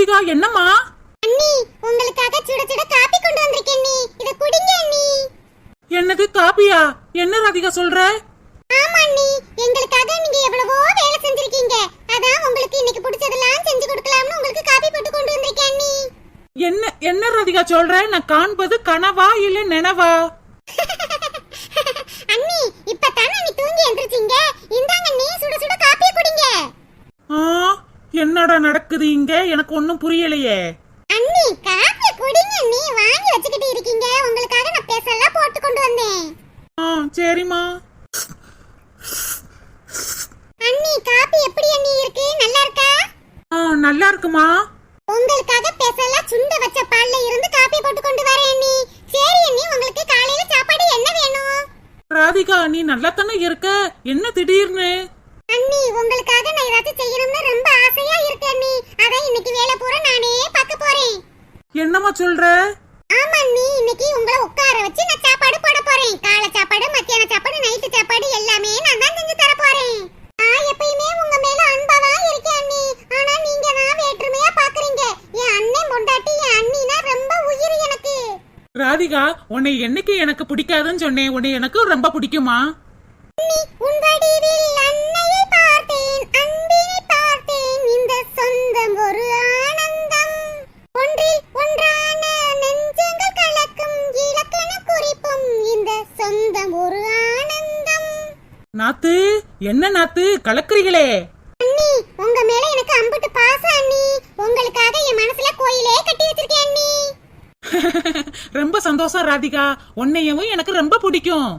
ராதிகா என்னம்மா? அண்ணி உங்களுக்காக சுட சுட காப்பி கொண்டு வந்திருக்கேன் அண்ணி. இத குடிங்க அண்ணி. என்னது காப்பியா? என்ன ராதிகா சொல்ற? ஆமா அண்ணி எங்களுக்காக நீங்க எவ்வளவோ வேலை செஞ்சிருக்கீங்க. அதான் உங்களுக்கு இன்னைக்கு பிடிச்சதெல்லாம் செஞ்சு கொடுக்கலாம்னு உங்களுக்கு காப்பி போட்டு கொண்டு வந்திருக்கேன் அண்ணி. என்ன என்ன ராதிகா சொல்ற? நான் காண்பது கனவா இல்ல நினவா? அண்ணி இப்பதானே நீ தூங்கி எந்திரிச்சீங்க? இந்தாங்க அண்ணி சுட சுட காப்பியை குடிங்க. ஆ என்னடா நடக்குது இங்க? எனக்கு ஒண்ணும் புரியலையே. அண்ணி காப்பியை குடிங்க. அண்ணி வாங்கி வச்சுக்கிட்டு இருக்கீங்க. உங்களுக்காக நான் பேசலாம் போட்டு கொண்டு வந்தேன். ஆ சரிம்மா. அண்ணி காப்பி எப்படி அண்ணி இருக்கு? நல்லா இருக்கா? ஆ நல்லா இருக்குமா? உங்களுக்காக பேசலாம் சுண்ட வச்ச பால்ல இருந்து காப்பி போட்டு கொண்டு வரேன் அண்ணி. சரி அண்ணி உங்களுக்கு காலையில சாப்பாடு என்ன வேணும்? ராதிகா நீ நல்லா தானே இருக்க? என்ன திடீர்னு? அண்ணி உங்களுக்காக நான் ஏதாச்சும் செய்யணும்னு ரொம்ப ஆசையா இருக்கு அண்ணி. அதான் இன்னைக்கு வேலை பூரா நானே பார்க்க போறேன். என்னம்மா சொல்ற? ஆமா அண்ணி. இன்னைக்கு உங்களை உட்கார வச்சு நான் சாப்பாடு போட போறேன். காலை சாப்பாடு மத்தியான சாப்பாடு நைட்டு சாப்பாடு எல்லாமே நான் தான் செஞ்சு தர போறேன். நான் எப்பயுமே உங்க மேல அன்பா தான் இருக்கேன் அண்ணி. ஆனா நீங்க தான் வேற்றுமையா பாக்குறீங்க. என் அண்ணன் பொண்டாட்டி என் அண்ணினா ரொம்ப உயிர் எனக்கு. ராதிகா உன்னை என்னைக்கு எனக்கு பிடிக்காதுன்னு சொன்னேன். உன்னை எனக்கு ரொம்ப பிடிக்குமா? அண்ணி, என்ன நாத்து கலக்குறீங்களே அண்ணி உங்க மேல எனக்கு அம்புட்டு பாசம் அண்ணி. உங்களுக்காக என் மனசுல கோயிலே கட்டி வச்சிருக்கேன் அண்ணி. ரொம்ப சந்தோஷம் ராதிகா. உன்னையவும் எனக்கு ரொம்ப பிடிக்கும்.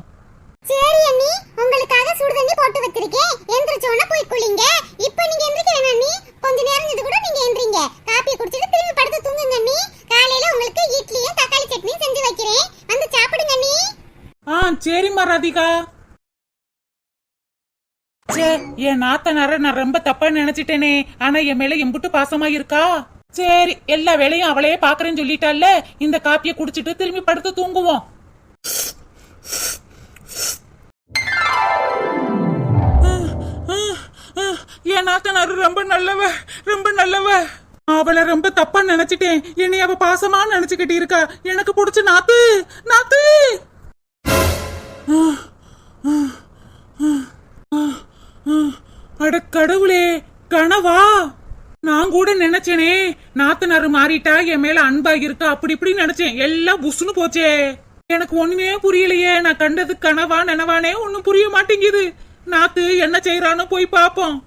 சரி அண்ணி. உங்களுக்காக சுடு தண்ணி போட்டு வச்சிருக்கேன். எந்திரிச்சோன போய் குளிங்க. இப்போ நீங்க எந்திரிக்க வேணாம் அண்ணி. கொஞ்ச நேரம் இருந்து கூட நீங்க எந்திரிங்க. காப்பி குடிச்சிட்டு திரும்பி படுத்து தூங்குங்க அண்ணி. காலையில உங்களுக்கு இட்லியும் தக்காளி சட்னியும் செஞ்சு வைக்கிறேன். வந்து சாப்பிடுங்க அண்ணி. ஆ சரிம்மா ராதிகா. சே என் நாத்தனார நான் ரொம்ப தப்பா நினைச்சிட்டேனே. ஆனா என் மேல எம்புட்டு பாசமா இருக்கா? சரி எல்லா வேலையும் அவளையே பாக்குறேன்னு சொல்லிட்டால இந்த காப்பியை குடிச்சிட்டு திரும்பி படுத்து தூங்குவோம். என் நாத்தனார் ரொம்ப நல்லவ ரொம்ப நல்லவ. அவளை ரொம்ப தப்பா நினைச்சிட்டேன். என்னை அவ பாசமா நினைச்சுக்கிட்டு இருக்கா. எனக்கு பிடிச்ச நாத்து நாத்து. கடவுளே கனவா? நான் கூட நினைச்சேனே நாத்தனாரு மாறிட்டா என் மேல அன்பா இருக்கா? அப்படி இப்படி நினைச்சேன். எல்லாம் புஷ்னு போச்சே. எனக்கு ஒண்ணுமே புரியலையே. நான் கண்டது கனவா நினவானே ஒண்ணும் புரிய மாட்டேங்குது. நாத்து என்ன செய்யறான்னு போய் பாப்போம்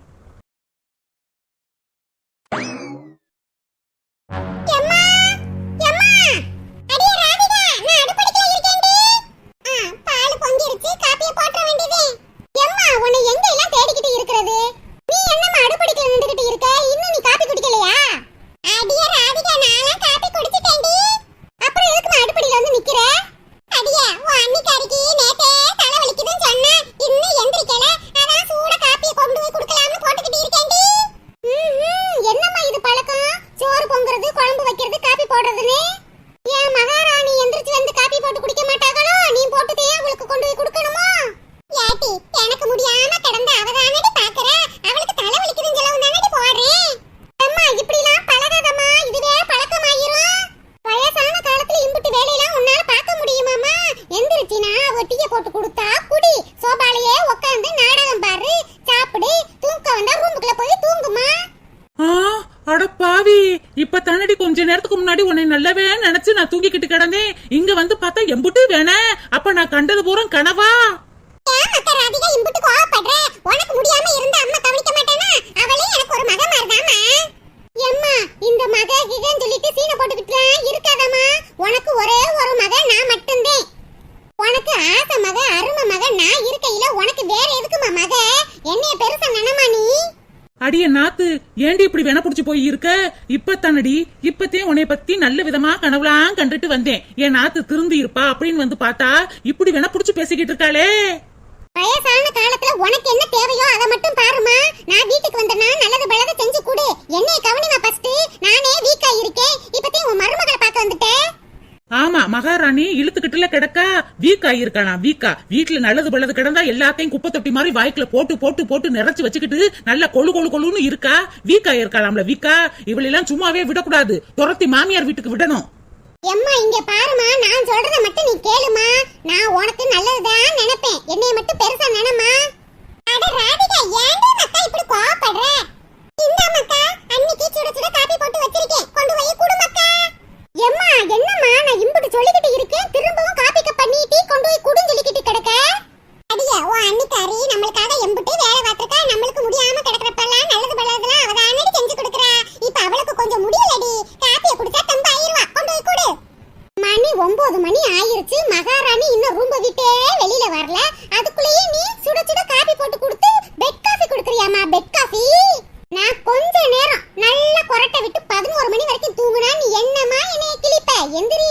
பாவி இப்ப தானடி கொஞ்ச நேரத்துக்கு முன்னாடி உன்னை நல்லவே நினைச்சு நான் தூங்கிக்கிட்டு கிடந்தேன். இங்க வந்து பார்த்தா எம்புட்டு வேணே. அப்ப நான் கண்டது பூரா கனவா? உனக்கு முடியாம கவனிக்க எனக்கு ஒரு இந்த மக கிகன்னு சொல்லிட்டு சீனை போட்டுக்கிட்டு இருக்காதம்மா. உனக்கு ஒரே ஒரு மகன் நான் மட்டும்தான் உனக்கு ஆசை மக அருமை மக நான் இருக்கையில உனக்கு வேற எதுக்குமா மக என்னைய பெருசா நினைமா நீ அடிய நாத்து ஏண்டி இப்படி வேண புடிச்சு போய் இருக்க? இப்ப தன்னடி இப்பத்தே உன்னை பத்தி நல்ல விதமா கனவுலாம் கண்டுட்டு வந்தேன். என் நாத்து திருந்தி இருப்பா அப்படின்னு வந்து பார்த்தா இப்படி வேணா புடிச்சு பேசிக்கிட்டு இருக்காளே. வயசான காலத்துல உனக்கு என்ன தேவையோ அதை மட்டும் பாருமா நான் வீட்டுக்கு வந்தனா நல்லது பலது செஞ்சு கொடு என்னைய கவனிமா ஃபர்ஸ்ட் நானே வீக்கா இருக்கேன் இப்பதே உன் மருமகளை பார்க்க வந்துட்டேன் ஆமா மகாராணி இழுத்துக்கிட்டுல கிடக்கா வீக் ஆயிருக்கானா வீக்கா. வீட்டுல நல்லது பல்லது கிடந்தா எல்லாத்தையும் குப்பை தொட்டி மாதிரி வாய்க்குல போட்டு போட்டு போட்டு நிறைச்சு வச்சுக்கிட்டு நல்லா கொழு கொழு கொழுன்னு இருக்கா? வீக் ஆயிருக்காளாம்ல வீக்கா? இவளெல்லாம் சும்மாவே விடக்கூடாது. துரத்தி மாமியார் வீட்டுக்கு விடணும். எம்மா இங்க பாருமா நான் சொல்றத மட்டும் நீ கேளுமா நான் உனக்கு நல்லதுதான் நினைப்பேன். என்னைய மட்டும் பெருசா நினைமா அட ராதிகா ஏன்டா மக்கா இப்படி கோவப்படுற இந்த மக்கா அன்னைக்கு சுட சுட காபி போட்டு வச்சிருக்கேன் கொண்டு போய் குடு மக்கா எம்மா என்னம்மா நான் இம்புட்டு சொல்லிக்கிட்டு இருக்கேன் திரும்பவும் காபி கப் பண்ணி டீ கொண்டு போய் குடுன்னு சொல்லிக்கிட்டு கிடக்க அடியா உன் அன்னிக்காரி நம்மளுக்காக எம்புட்டு வேலை பார்த்திருக்கா நம்மளுக்கு முடியாம கிடக்குறப்பெல்லாம் நல்லது பல்லதெல்லாம் அவ தானடி செஞ்சு கொடுக்குறா இப்ப அவளுக்கு கொஞ்சம் முடியலடி காப்பியை குடிச்சா தம்பு ஆயிருவா கொண்டு போய் கொடு மணி ஒன்பது மணி ஆயிருச்சு மகாராணி இன்னும் ரூம்ப விட்டே வெளியில வரல அதுக்குள்ளேயே நீ சுட சுட காபி போட்டு கொடுத்து பெட் காஃபி குடுக்குறியாமா பெட் காஃபி நான் கொஞ்ச நேரம் நல்லா கொரட்டை விட்டு பதினோரு மணி வரைக்கும் தூங்குனா நீ என்னமா என்னைய கிழிப்ப எந்திரி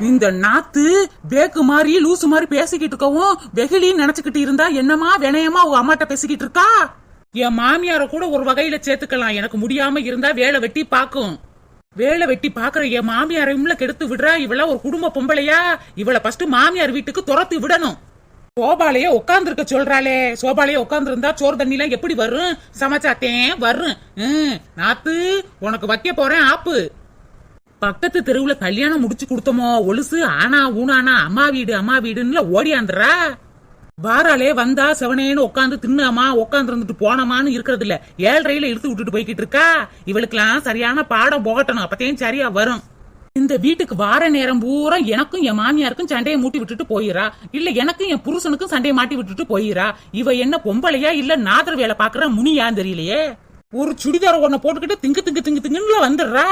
இந்த நாத்து பேக்கு மாதிரி லூசு மாதிரி பேசிக்கிட்டு இருக்கவும் வெகுலின்னு நினைச்சுக்கிட்டு இருந்தா என்னமா வினயமா உங்க அம்மாட்ட பேசிக்கிட்டு இருக்கா? என் மாமியார கூட ஒரு வகையில சேர்த்துக்கலாம். எனக்கு முடியாம இருந்தா வேலை வெட்டி பாக்கும் வேலை வெட்டி பாக்குற என் மாமியாரையும்ல கெடுத்து விடுறா. இவள ஒரு குடும்ப பொம்பளையா. இவளை ஃபர்ஸ்ட் மாமியார் வீட்டுக்கு துரத்து விடணும். சோபாலையே உட்காந்துருக்க சொல்றாளே. சோபாலையே உட்காந்துருந்தா சோறு தண்ணி எல்லாம் எப்படி வரும்? சமைச்சாத்தேன் வரும் ம், நாத்து உனக்கு வைக்க போறேன் ஆப்பு. பக்கத்து தெருவுல கல்யாணம் முடிச்சு கொடுத்தோமோ ஒலுசு ஆனா ஊனானா அம்மா வீடு அம்மா வீடுன்னு ஓடியாந்துறா. வாராலே வந்தா செவனேன்னு உட்காந்து தின்னாமா உட்காந்து இருந்துட்டு போனமான்னு இருக்கிறது இல்ல ஏழரையில இழுத்து விட்டுட்டு போய்கிட்டு இருக்கா. இவளுக்கெல்லாம் சரியான பாடம் போகட்டணும். அப்பத்தையும் சரியா வரும். இந்த வீட்டுக்கு வார நேரம் பூரா எனக்கும் என் மாமியாருக்கும் சண்டையை மூட்டி விட்டுட்டு போயிரா? இல்ல எனக்கும் என் புருஷனுக்கும் சண்டையை மாட்டி விட்டுட்டு போயிரா? இவ என்ன பொம்பளையா இல்ல நாதர் வேலை பாக்குற முனியான்னு தெரியலையே? ஒரு சுடிதார ஒன்ன போட்டுக்கிட்டு திங்கு திங்கு திங்கு திங்குன்னு வந்துடுறா?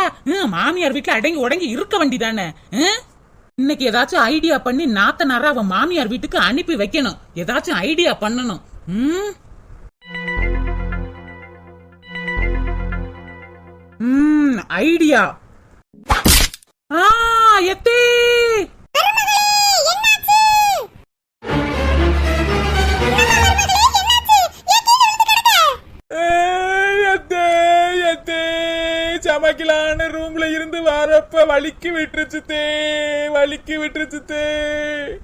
மாமியார் வீட்டுல அடங்கி உடங்கி இருக்க வண்டிதானே இன்னைக்கு ஏதாச்சும் ஐடியா பண்ணி நாத்தனார அவ மாமியார் வீட்டுக்கு அனுப்பி வைக்கணும். ஏதாச்சும் ஐடியா பண்ணணும். ம்? ம் ஐடியா. எத்தே! எத்தே சமைக்கலான்னு ரூம்ல இருந்து வரப்ப வலிக்கு விட்டுருச்சு தே. வலிக்கு விட்டுருச்சு தே.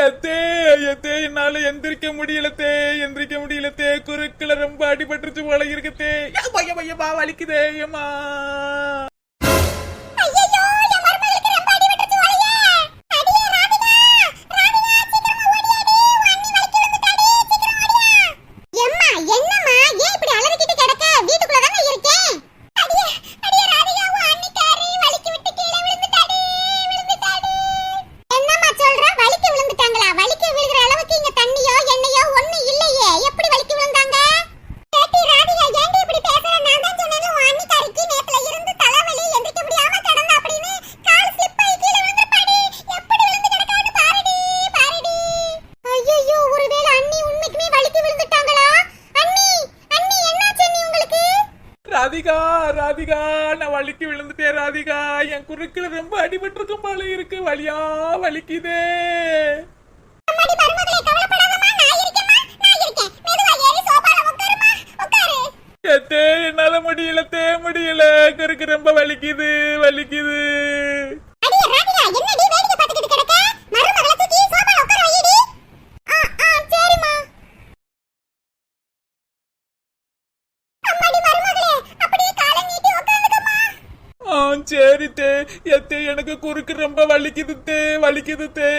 எத்தே எத்தே என்னால எந்திரிக்க முடியல தே. ரொம்ப அடிபட்டுருச்சு போல இருக்கு தே பைய பையப்பா வலிக்குதே ஏமா ராதிகா ராதிகா நான் வலிக்கு விழுந்துட்டேன் ராதிகா. என் குறுக்குல ரொம்ப அடிபட்டிருக்கும் போல இருக்கு. வலியா வலிக்குதே. என்னால முடியல தே முடியல. கருக்கு ரொம்ப வலிக்குது அடியே ராதிகா என்னடி வேடிக்கை பார்த்துக்கிட்டு கிடக்க மருமகளை தூக்கி சோபால உட்கார வைடி ஆ ஆ சரிம்மா அம்மாடி மருமகளே அப்படியே காலை நீட்டி உட்காந்துக்கம்மா ஆ சரி தே எத்தே எனக்கு குறுக்கு ரொம்ப வலிக்குது தே வலிக்குது தே.